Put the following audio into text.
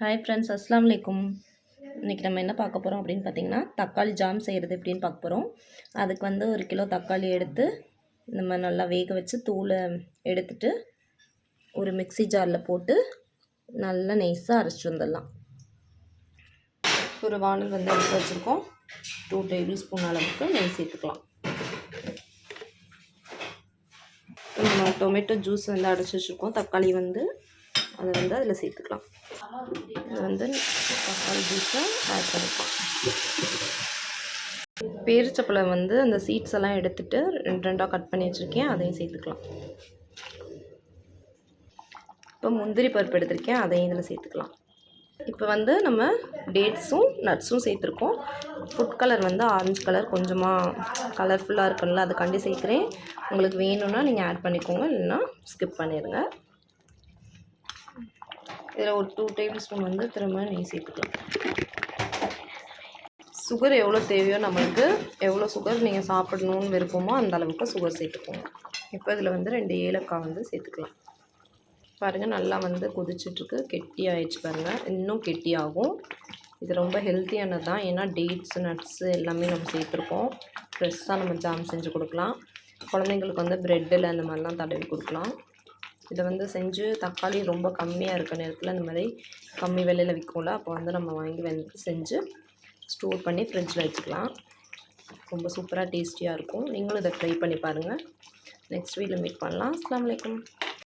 Hi friends அஸ்லாம் வலைக்கும் இன்றைக்கி நம்ம என்ன பார்க்க போகிறோம் அப்படின்னு பார்த்தீங்கன்னா தக்காளி ஜாம் செய்கிறது எப்படின்னு பார்க்க போகிறோம் அதுக்கு வந்து ஒரு கிலோ தக்காளி எடுத்து நம்ம நல்லா வேக வச்சு தூளை எடுத்துட்டு ஒரு மிக்ஸி ஜாரில் போட்டு நல்லா நைஸாக அரைச்சி வந்துடலாம். ஒரு வானல் வந்து எடுத்து வச்சுருக்கோம். டூ டேபிள் ஸ்பூன் அளவுக்கு நெய் சேர்த்துக்கலாம். நம்ம டொமேட்டோ ஜூஸ் வந்து அடைச்சி வச்சுருக்கோம். தக்காளி வந்து அதை வந்து அதில் சேர்த்துக்கலாம். இது வந்து தக்காளி ஜூஸை ஆட் பண்ணிக்கலாம். பேரிச்சப்பழம் வந்து அந்த சீட்ஸ் எல்லாம் எடுத்துட்டு ரெண்டு ரெண்டாக கட் பண்ணி வச்சுருக்கேன். அதையும் சேர்த்துக்கலாம். இப்போ முந்திரி பருப்பு எடுத்திருக்கேன். அதையும் இதில் சேர்த்துக்கலாம். இப்போ வந்து நம்ம டேட்ஸும் நட்ஸும் சேர்த்துருக்கோம். ஃபுட் கலர் வந்து ஆரஞ்சு கலர் கொஞ்சமாக கலர்ஃபுல்லாக இருக்கும்ல அதுக்காண்டி சேர்க்குறேன். உங்களுக்கு வேணும்னா நீங்கள் ஆட் பண்ணிக்கோங்க. இல்லைன்னா ஸ்கிப் பண்ணிடுங்க. இதில் ஒரு டூ டேபிள் ஸ்பூன் வந்து திரும்ப நெய் சேர்த்துக்கலாம். சுகர் எவ்வளோ தேவையோ நம்மளுக்கு எவ்வளோ சுகர் நீங்கள் சாப்பிடணும்னு விருப்பமோ அந்த அளவுக்கு சுகர் சேர்த்துக்கோங்க. இப்போ இதில் வந்து ரெண்டு ஏலக்காய் வந்து சேர்த்துக்கலாம். பாருங்கள் நல்லா வந்து கொதிச்சிட்ருக்கு. கெட்டி ஆயிடுச்சு பாருங்கள் இன்னும் கெட்டியாகும் இது ரொம்ப ஹெல்த்தியானது தான். ஏன்னா டேட்ஸ் நட்ஸு எல்லாமே நம்ம சேர்த்துருக்கோம். ஃப்ரெஷ்ஷாக நம்ம ஜாம் செஞ்சு கொடுக்கலாம். குழந்தைங்களுக்கு வந்து ப்ரெட்டில் அந்த மாதிரிலாம் தடவி கொடுக்கலாம். இதை வந்து செஞ்சு தக்காளி ரொம்ப கம்மியாக இருக்க நேரத்தில் இந்த மாதிரி கம்மி விலையில் விற்கும்ல அப்போ வந்து நம்ம வாங்கி வந்து செஞ்சு ஸ்டோர் பண்ணி ஃப்ரிட்ஜில் வச்சுக்கலாம். ரொம்ப சூப்பராக டேஸ்டியாக இருக்கும். நீங்களும் இதை ட்ரை பண்ணி பாருங்கள் நெக்ஸ்ட் வீடியோவில் மீட் பண்ணலாம். அஸ்லாம் வலைக்கம்